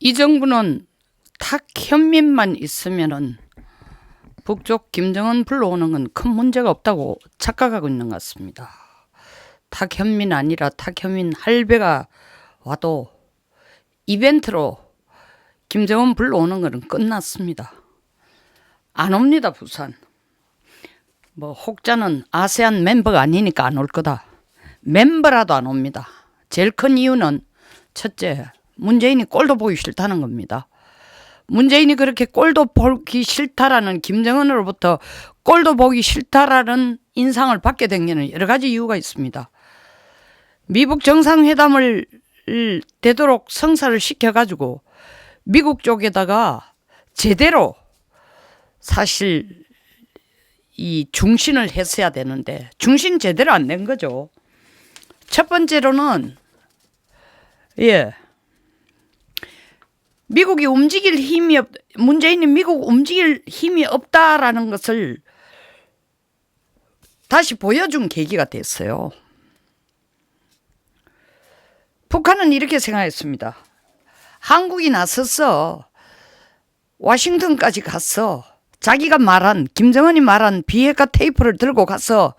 이 정부는 탁 현민만 있으면은 북쪽 김정은 불러오는 건 큰 문제가 없다고 착각하고 있는 것 같습니다. 탁 현민 아니라 탁 현민 할배가 와도 이벤트로 김정은 불러오는 거는 끝났습니다. 안 옵니다, 부산. 뭐 혹자는 아세안 멤버가 아니니까 안 올 거다. 멤버라도 안 옵니다. 제일 큰 이유는 첫째, 문재인이 꼴도 보기 싫다는 겁니다. 문재인이 그렇게 꼴도 보기 싫다라는 김정은으로부터 꼴도 보기 싫다라는 인상을 받게 된 게는 여러 가지 이유가 있습니다. 미국 정상회담을 되도록 성사를 시켜가지고 미국 쪽에다가 제대로 사실 이 중신을 했어야 되는데 중신 제대로 안 된 거죠. 첫 번째로는 예. 미국이 움직일 힘이 없, 문재인이 미국 움직일 힘이 없다라는 것을 다시 보여준 계기가 됐어요. 북한은 이렇게 생각했습니다. 한국이 나서서 와싱턴까지 갔어. 자기가 말한 김정은이 말한 비핵화 테이프를 들고 가서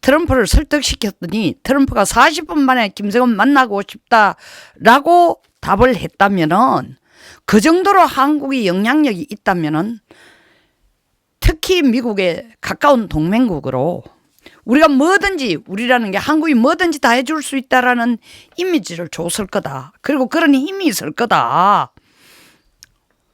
트럼프를 설득시켰더니 트럼프가 40분 만에 김정은 만나고 싶다라고 답을 했다면은 그 정도로 한국이 영향력이 있다면은 특히 미국의 가까운 동맹국으로 우리가 뭐든지 우리라는 게 한국이 뭐든지 다 해줄 수 있다라는 이미지를 줬을 거다. 그리고 그런 힘이 있을 거다.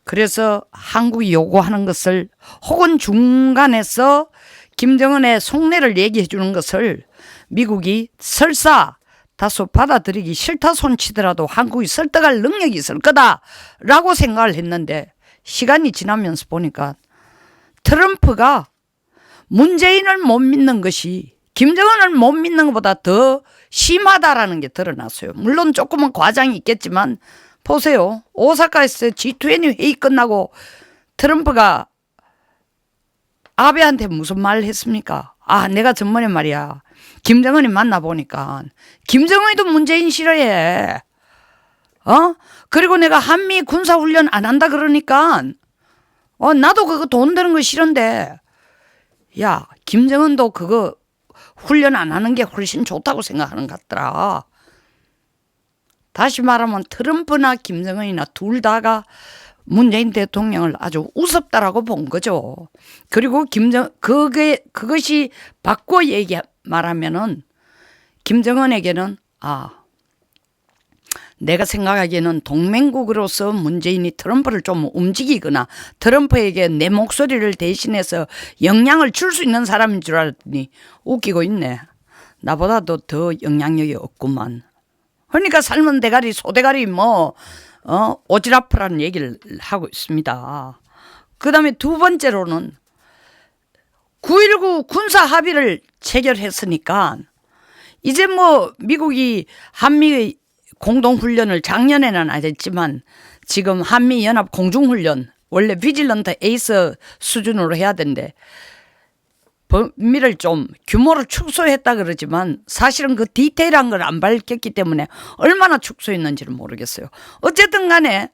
그래서 한국이 요구하는 것을 혹은 중간에서 김정은의 속내를 얘기해 주는 것을 미국이 설사 다소 받아들이기 싫다 손치더라도 한국이 설득할 능력이 있을 거다라고 생각을 했는데 시간이 지나면서 보니까 트럼프가 문재인을 못 믿는 것이 김정은을 못 믿는 것보다 더 심하다라는 게 드러났어요. 물론 조금은 과장이 있겠지만 보세요. 오사카에서 G20 회의 끝나고 트럼프가 아베한테 무슨 말을 했습니까? 아, 내가 전번에 말이야. 김정은이 만나보니까 김정은이도 문재인 싫어해. 어? 그리고 내가 한미 군사훈련 안 한다 그러니까 어, 나도 그거 돈 드는 거 싫은데 야, 김정은도 그거 훈련 안 하는 게 훨씬 좋다고 생각하는 것 같더라. 다시 말하면 트럼프나 김정은이나 둘 다가 문재인 대통령을 아주 우습다라고 본 거죠. 그리고 김정 그게 그것이 바꿔 얘기 말하면은 김정은에게는 아 내가 생각하기에는 동맹국으로서 문재인이 트럼프를 좀 움직이거나 트럼프에게 내 목소리를 대신해서 영향을 줄 수 있는 사람인 줄 알았더니 웃기고 있네. 나보다도 더 영향력이 없구만. 그러니까 삶은 대가리 소대가리 뭐 어, 오지랖프라는 얘기를 하고 있습니다. 그 다음에 두 번째로는 9.19 군사 합의를 체결했으니까 이제 뭐 미국이 한미 공동훈련을 작년에는 안 했지만 지금 한미연합 공중훈련 원래 비질런트 에이스 수준으로 해야 되는데 범위를 좀 규모를 축소했다 그러지만 사실은 그 디테일한 걸 안 밝혔기 때문에 얼마나 축소했는지를 모르겠어요. 어쨌든 간에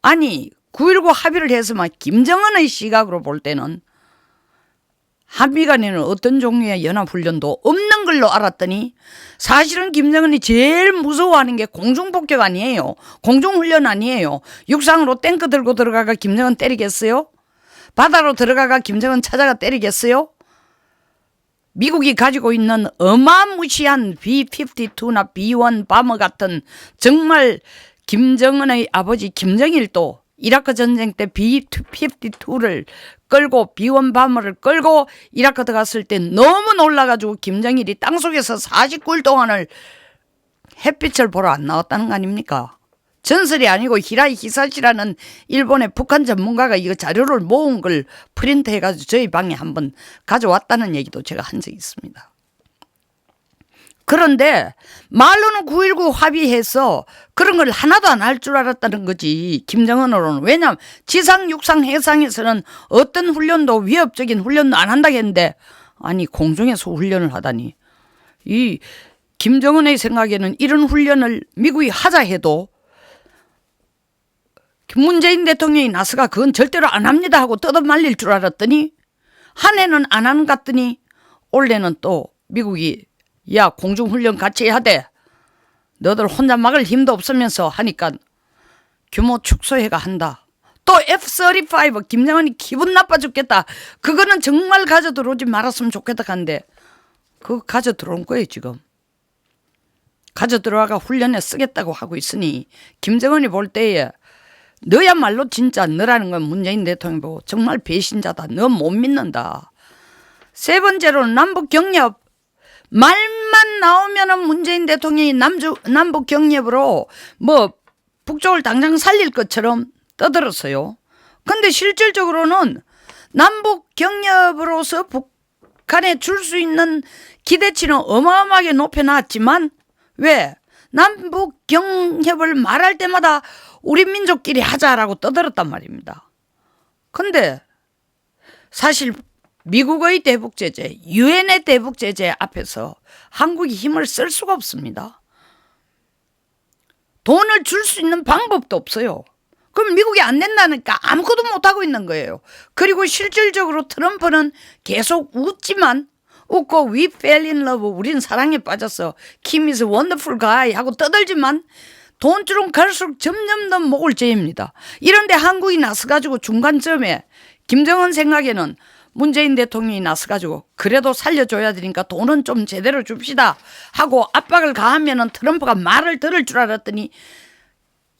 아니 9.19 합의를 해서만 김정은의 시각으로 볼 때는 한미 간에는 어떤 종류의 연합훈련도 없는 걸로 알았더니 사실은 김정은이 제일 무서워하는 게 공중폭격 아니에요. 공중훈련 아니에요. 육상으로 탱크 들고 들어가가 김정은 때리겠어요? 바다로 들어가가 김정은 찾아가 때리겠어요? 미국이 가지고 있는 어마무시한 B-52나 B-1 바머 같은 정말 김정은의 아버지 김정일도 이라크 전쟁 때 B-52를 끌고 B-1 바머를 끌고 이라크 들어갔을 때 너무 놀라가지고 김정일이 땅속에서 49일 동안을 햇빛을 보러 안 나왔다는 거 아닙니까? 전설이 아니고 히라이 히사시라는 일본의 북한 전문가가 이거 자료를 모은 걸 프린트 해가지고 저희 방에 한번 가져왔다는 얘기도 제가 한 적이 있습니다. 그런데 말로는 9.19 합의해서 그런 걸 하나도 안 할 줄 알았다는 거지. 김정은으로는. 왜냐하면 지상, 육상, 해상에서는 어떤 훈련도 위협적인 훈련도 안 한다고 했는데 아니 공중에서 훈련을 하다니. 이 김정은의 생각에는 이런 훈련을 미국이 하자 해도 문재인 대통령이 나서가 그건 절대로 안 합니다 하고 뜯어 말릴 줄 알았더니 한 해는 안 하는 것 같더니 올해는 또 미국이 야 공중훈련 같이 돼. 너들 혼자 막을 힘도 없으면서 하니까 규모 축소해가 한다. 또 F-35 김정은이 기분 나빠 죽겠다. 그거는 정말 가져 들어오지 말았으면 좋겠다 한데 그거 가져 들어온 거예요 지금. 가져 들어와가 훈련에 쓰겠다고 하고 있으니 김정은이 볼 때에 너야말로 진짜 너라는 건 문재인 대통령 보고 정말 배신자다. 너 못 믿는다. 세 번째로 남북 경협 말만 나오면은 문재인 대통령이 남주, 남북 경협으로 뭐 북쪽을 당장 살릴 것처럼 떠들었어요. 근데 실질적으로는 남북 경협으로서 북한에 줄 수 있는 기대치는 어마어마하게 높여놨지만 왜 남북 경협을 말할 때마다 우리 민족끼리 하자라고 떠들었단 말입니다. 근데 사실 미국의 대북 제재, 유엔의 대북 제재 앞에서 한국이 힘을 쓸 수가 없습니다. 돈을 줄 수 있는 방법도 없어요. 그럼 미국이 안 된다니까 아무것도 못하고 있는 거예요. 그리고 실질적으로 트럼프는 계속 웃지만 웃고 we fell in love 우린 사랑에 빠졌어. Kim is wonderful guy 하고 떠들지만 돈줄은 갈수록 점점 더 목을 죄입니다. 이런데 한국이 나서가지고 중간점에 김정은 생각에는 문재인 대통령이 나서가지고 그래도 살려줘야 되니까 돈은 좀 제대로 줍시다 하고 압박을 가하면은 트럼프가 말을 들을 줄 알았더니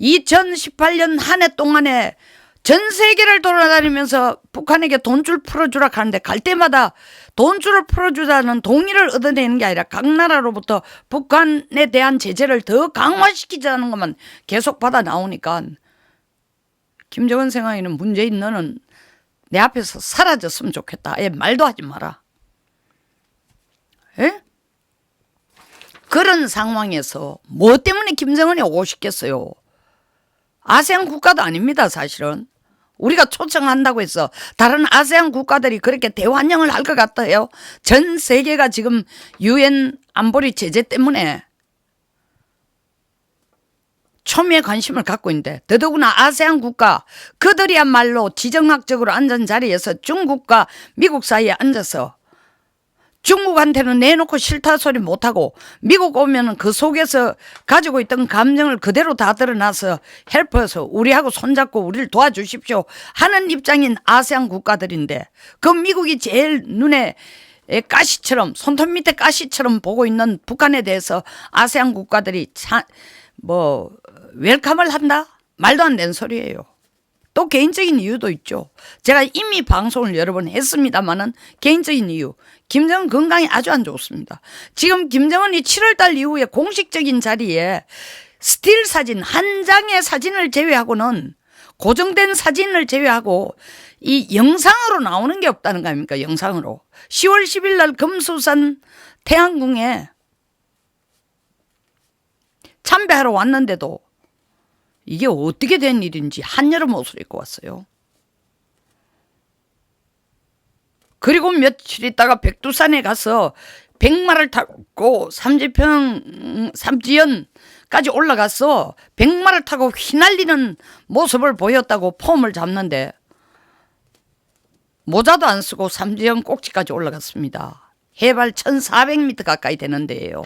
2018년 한 해 동안에 전 세계를 돌아다니면서 북한에게 돈줄 풀어주라 하는데 갈 때마다 돈줄을 풀어주자는 동의를 얻어내는 게 아니라 각 나라로부터 북한에 대한 제재를 더 강화시키자는 것만 계속 받아 나오니까. 김정은 생각에는 문재인 너는 내 앞에서 사라졌으면 좋겠다. 아예 말도 하지 마라. 에? 그런 상황에서 뭐 때문에 김정은이 오고 싶겠어요? 아세안 국가도 아닙니다, 사실은. 우리가 초청한다고 해서 다른 아세안 국가들이 그렇게 대환영을 할 것 같아요. 전 세계가 지금 유엔 안보리 제재 때문에 초미의 관심을 갖고 있는데 더더구나 아세안 국가 그들이야말로 지정학적으로 앉은 자리에서 중국과 미국 사이에 앉아서 중국한테는 내놓고 싫다 소리 못하고 미국 오면은 그 속에서 가지고 있던 감정을 그대로 다 드러나서 헬퍼서 우리하고 손잡고 우리를 도와주십시오 하는 입장인 아세안 국가들인데 그 미국이 제일 눈에 가시처럼 손톱 밑에 가시처럼 보고 있는 북한에 대해서 아세안 국가들이 차, 뭐 웰컴을 한다? 말도 안 되는 소리예요. 또 개인적인 이유도 있죠. 제가 이미 방송을 여러 번 했습니다만은 개인적인 이유. 김정은 건강이 아주 안 좋습니다. 지금 김정은이 7월달 이후에 공식적인 자리에 스틸 사진 한 장의 사진을 제외하고는 고정된 사진을 제외하고 이 영상으로 나오는 게 없다는 거 아닙니까? 영상으로. 10월 10일 날 금수산 태안궁에 참배하러 왔는데도 이게 어떻게 된 일인지 한여름 옷을 입고 왔어요. 그리고 며칠 있다가 백두산에 가서 백마를 타고 삼지평 삼지연까지 올라가서 백마를 타고 휘날리는 모습을 보였다고 폼을 잡는데 모자도 안 쓰고 삼지연 꼭지까지 올라갔습니다. 해발 1400m 가까이 되는 데예요.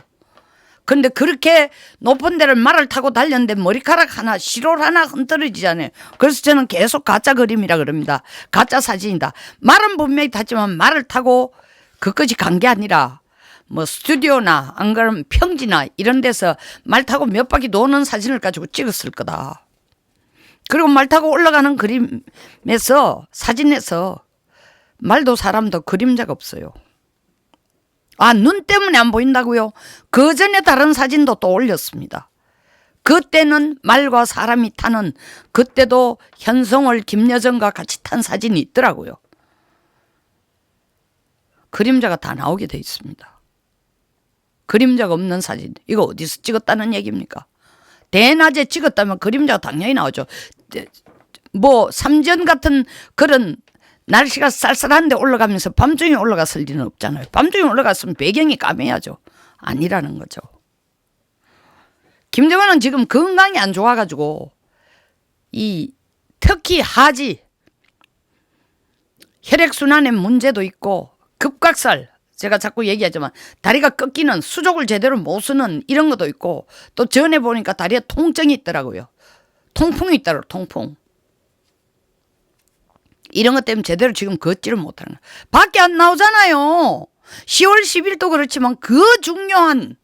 근데 그렇게 높은 데를 말을 타고 달렸는데 머리카락 하나, 시롤 하나 흔들어지잖아요. 그래서 저는 계속 가짜 그림이라 그럽니다. 가짜 사진이다. 말은 분명히 탔지만 말을 타고 그것이 간 게 아니라 뭐 스튜디오나 안 그러면 평지나 이런 데서 말 타고 몇 바퀴 도는 사진을 가지고 찍었을 거다. 그리고 말 타고 올라가는 그림에서 사진에서 말도 사람도 그림자가 없어요. 아, 눈 때문에 안 보인다고요? 그 전에 다른 사진도 또 올렸습니다. 그때는 말과 사람이 타는 그때도 현성월 김여정과 같이 탄 사진이 있더라고요. 그림자가 다 나오게 돼 있습니다. 그림자가 없는 사진. 이거 어디서 찍었다는 얘기입니까? 대낮에 찍었다면 그림자가 당연히 나오죠. 뭐 삼전 같은 그런 날씨가 쌀쌀한데 올라가면서 밤중에 올라갔을 리는 없잖아요. 밤중에 올라갔으면 배경이 까매야죠. 아니라는 거죠. 김정은은 지금 건강이 안 좋아가지고 이 특히 하지 혈액순환에 문제도 있고 급각살 제가 자꾸 얘기하지만 다리가 꺾이는 수족을 제대로 못 쓰는 이런 것도 있고 또 전에 보니까 다리에 통증이 있더라고요. 통풍이 있더라고 통풍. 이런 것 때문에 제대로 지금 걷지를 못하는 거예요. 밖에 안 나오잖아요. 10월 10일도 그렇지만 그 중요한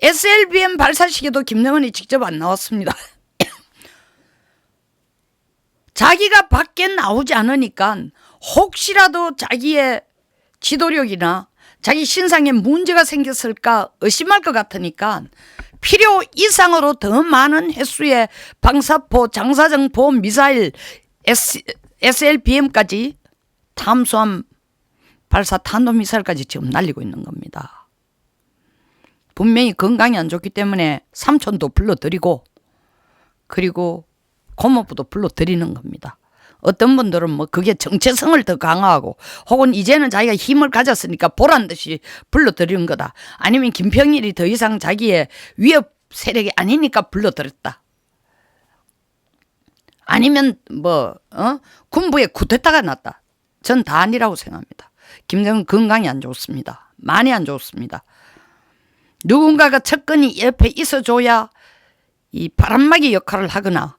SLBM 발사식에도 김정은이 직접 안 나왔습니다. 자기가 밖에 나오지 않으니까 혹시라도 자기의 지도력이나 자기 신상에 문제가 생겼을까 의심할 것 같으니까 필요 이상으로 더 많은 횟수의 방사포, 장사정포, 미사일, SLBM까지 탐수함 발사 탄도미사일까지 지금 날리고 있는 겁니다. 분명히 건강이 안 좋기 때문에 삼촌도 불러드리고 그리고 고모부도 불러드리는 겁니다. 어떤 분들은 뭐 그게 정체성을 더 강화하고 혹은 이제는 자기가 힘을 가졌으니까 보란 듯이 불러들이는 거다. 아니면 김평일이 더 이상 자기의 위협 세력이 아니니까 불러들였다. 아니면 뭐 어? 군부의 쿠데타가 났다. 전 다 아니라고 생각합니다. 김정은 건강이 안 좋습니다. 많이 안 좋습니다. 누군가가 척근이 옆에 있어줘야 이 바람막이 역할을 하거나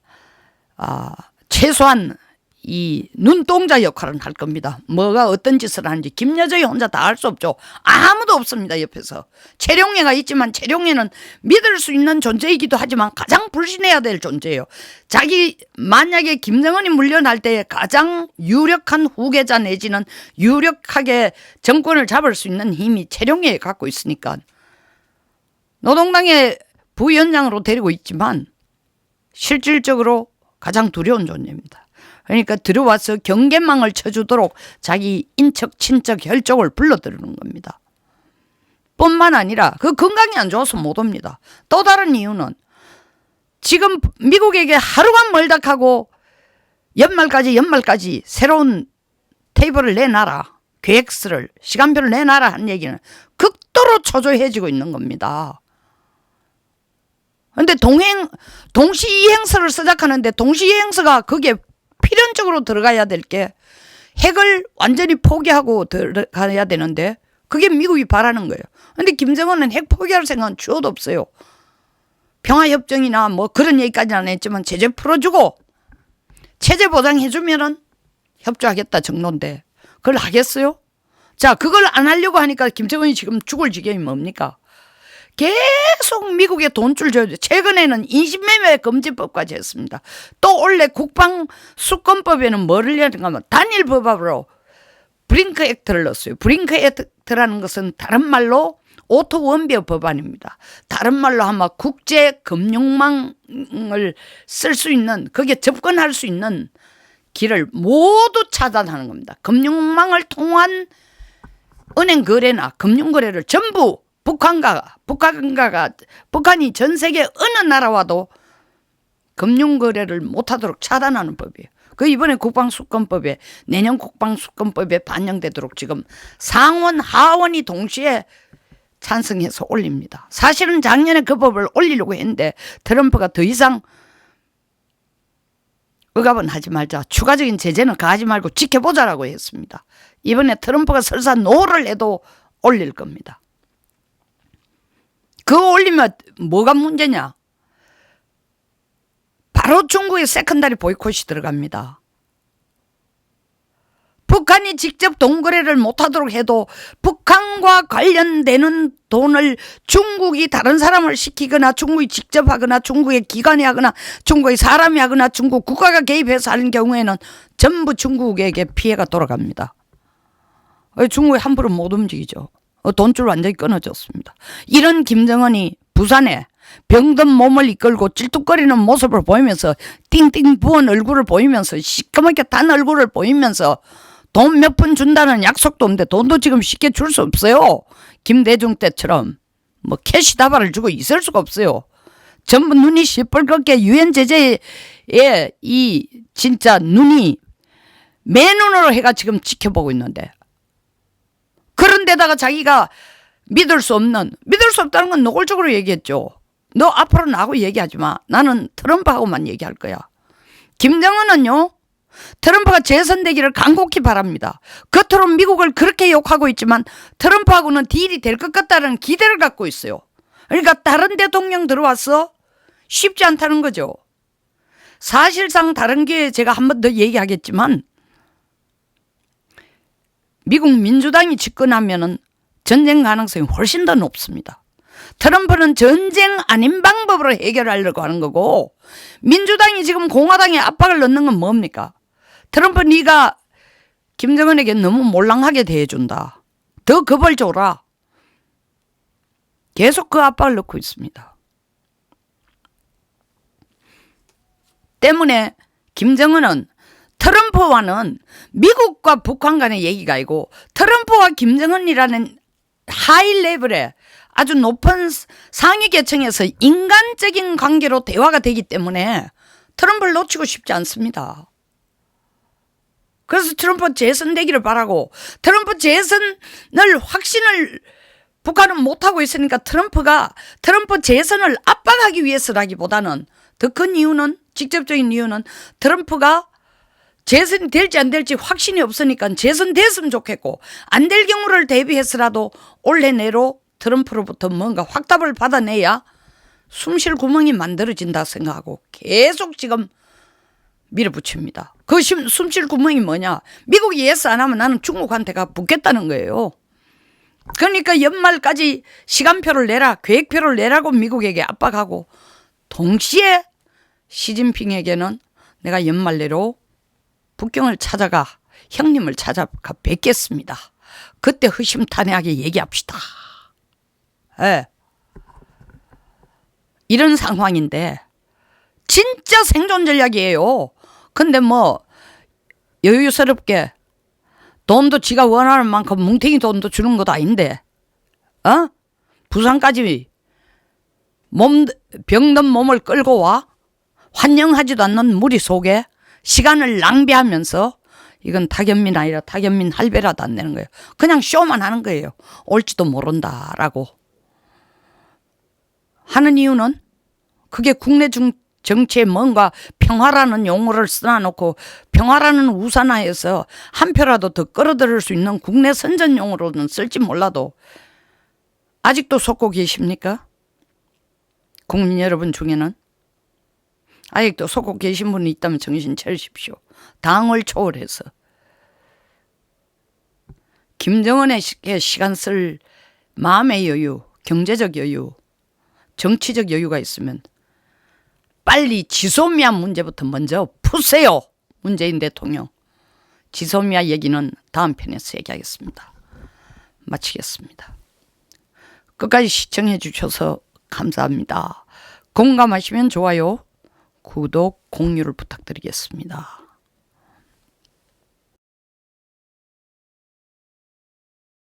아, 최소한 이 눈동자 역할은 할 겁니다. 뭐가 어떤 짓을 하는지 김여정이 혼자 다할수 없죠. 아무도 없습니다. 옆에서. 최룡예가 있지만 최룡예는 믿을 수 있는 존재이기도 하지만 가장 불신해야 될 존재예요. 자기 만약에 김정은이 물려날 때 가장 유력한 후계자 내지는 유력하게 정권을 잡을 수 있는 힘이 최룡예에 갖고 있으니까 노동당의 부위원장으로 데리고 있지만 실질적으로 가장 두려운 존재입니다. 그러니까 들어와서 경계망을 쳐주도록 자기 인척, 친척, 혈족을 불러들이는 겁니다. 뿐만 아니라 그 건강이 안 좋아서 못 옵니다. 또 다른 이유는 지금 미국에게 하루가 멀다하고 연말까지 연말까지 새로운 테이블을 내놔라. 계획서를 시간표를 내놔라 한 얘기는 극도로 초조해지고 있는 겁니다. 근데 동행 동시 이행서를 시작하는데 동시 이행서가 거기에 필연적으로 들어가야 될 게 핵을 완전히 포기하고 들어가야 되는데 그게 미국이 바라는 거예요. 근데 김정은은 핵 포기할 생각은 주어도 없어요. 평화협정이나 뭐 그런 얘기까지는 안 했지만 제재 풀어주고 체제 보장해주면은 협조하겠다 정도인데 그걸 하겠어요? 자, 그걸 안 하려고 하니까 김정은이 지금 죽을 지경이 뭡니까? 계속 미국에 돈줄 줘야 돼. 최근에는 인신매매 금지법까지 했습니다. 또 원래 국방 수권법에는 뭐를 하는가 하면 단일 법으로 브링크 액트를 넣었어요. 브링크 액트라는 것은 다른 말로 오토 원비어 법안입니다. 다른 말로 하면 국제 금융망을 쓸 수 있는 거기에 접근할 수 있는 길을 모두 차단하는 겁니다. 금융망을 통한 은행 거래나 금융 거래를 전부 북한과 북한가가 북한이 전 세계 어느 나라와도 금융 거래를 못하도록 차단하는 법이에요. 그 이번에 국방수권법에 내년 국방수권법에 반영되도록 지금 상원 하원이 동시에 찬성해서 올립니다. 사실은 작년에 그 법을 올리려고 했는데 트럼프가 더 이상 억압은 하지 말자. 추가적인 제재는 가하지 말고 지켜보자라고 했습니다. 이번에 트럼프가 설사 노를 해도 올릴 겁니다. 그거 올리면 뭐가 문제냐? 바로 중국의 세컨다리 보이콧이 들어갑니다. 북한이 직접 동거래를 못하도록 해도 북한과 관련되는 돈을 중국이 다른 사람을 시키거나 중국이 직접 하거나 중국의 기관이 하거나 중국의 사람이 하거나 중국 국가가 개입해서 하는 경우에는 전부 중국에게 피해가 돌아갑니다. 중국이 함부로 못 움직이죠. 어, 돈줄 완전히 끊어졌습니다. 이런 김정은이 부산에 병든 몸을 이끌고 찔뚝거리는 모습을 보이면서 띵띵 부은 얼굴을 보이면서 시커멓게 단 얼굴을 보이면서 돈 몇 푼 준다는 약속도 없는데 돈도 지금 쉽게 줄 수 없어요. 김대중 때처럼 뭐 캐시 다발을 주고 있을 수가 없어요. 전부 눈이 시뻘겋게 유엔 제재에 이 진짜 눈이 맨눈으로 해가 지금 지켜보고 있는데 그런데다가 자기가 믿을 수 없는 믿을 수 없다는 건 노골적으로 얘기했죠. 너 앞으로 나하고 얘기하지 마. 나는 트럼프하고만 얘기할 거야. 김정은은요. 트럼프가 재선되기를 간곡히 바랍니다. 겉으로 미국을 그렇게 욕하고 있지만 트럼프하고는 딜이 될 것 같다는 기대를 갖고 있어요. 그러니까 다른 대통령 들어와서 쉽지 않다는 거죠. 사실상 다른 게 제가 한 번 더 얘기하겠지만 미국 민주당이 집권하면은 전쟁 가능성이 훨씬 더 높습니다. 트럼프는 전쟁 아닌 방법으로 해결하려고 하는 거고 민주당이 지금 공화당에 압박을 넣는 건 뭡니까? 트럼프 네가 김정은에게 너무 몰랑하게 대해준다. 더 겁을 줘라. 계속 그 압박을 넣고 있습니다. 때문에 김정은은 트럼프와는 미국과 북한 간의 얘기가 아니고 트럼프와 김정은이라는 하이 레벨의 아주 높은 상위 계층에서 인간적인 관계로 대화가 되기 때문에 트럼프를 놓치고 싶지 않습니다. 그래서 트럼프 재선되기를 바라고 트럼프 재선을 확신을 북한은 못하고 있으니까 트럼프가 트럼프 재선을 압박하기 위해서라기보다는 더 큰 이유는 직접적인 이유는 트럼프가 재선이 될지 안 될지 확신이 없으니까 재선됐으면 좋겠고 안 될 경우를 대비해서라도 올해 내로 트럼프로부터 뭔가 확답을 받아내야 숨쉴 구멍이 만들어진다 생각하고 계속 지금 밀어붙입니다. 그 숨쉴 구멍이 뭐냐? 미국이 예스 안 하면 나는 중국한테 가 붙겠다는 거예요. 그러니까 연말까지 시간표를 내라, 계획표를 내라고 미국에게 압박하고 동시에 시진핑에게는 내가 연말 내로 북경을 찾아가 형님을 찾아가 뵙겠습니다. 그때 허심탄회하게 얘기합시다. 예. 이런 상황인데 진짜 생존 전략이에요. 근데 뭐 여유스럽게 돈도 지가 원하는 만큼 뭉탱이 돈도 주는 것도 아닌데 어? 부산까지 몸 병든 몸을 끌고 와 환영하지도 않는 무리 속에 시간을 낭비하면서 이건 타견민 아니라 타견민 할배라도 안 내는 거예요. 그냥 쇼만 하는 거예요. 올지도 모른다라고 하는 이유는 그게 국내 중 정치에 뭔가 평화라는 용어를 써놔놓고 평화라는 우산하에서 한 표라도 더 끌어들일 수 있는 국내 선전 용어로는 쓸지 몰라도 아직도 속고 계십니까? 국민 여러분 중에는 아직도 속고 계신 분이 있다면 정신 차리십시오. 당을 초월해서 김정은에게 시간 쓸 마음의 여유, 경제적 여유, 정치적 여유가 있으면 빨리 지소미아 문제부터 먼저 푸세요. 문재인 대통령. 지소미아 얘기는 다음 편에서 얘기하겠습니다. 마치겠습니다. 끝까지 시청해 주셔서 감사합니다. 공감하시면 좋아요, 구독, 공유를 부탁드리겠습니다.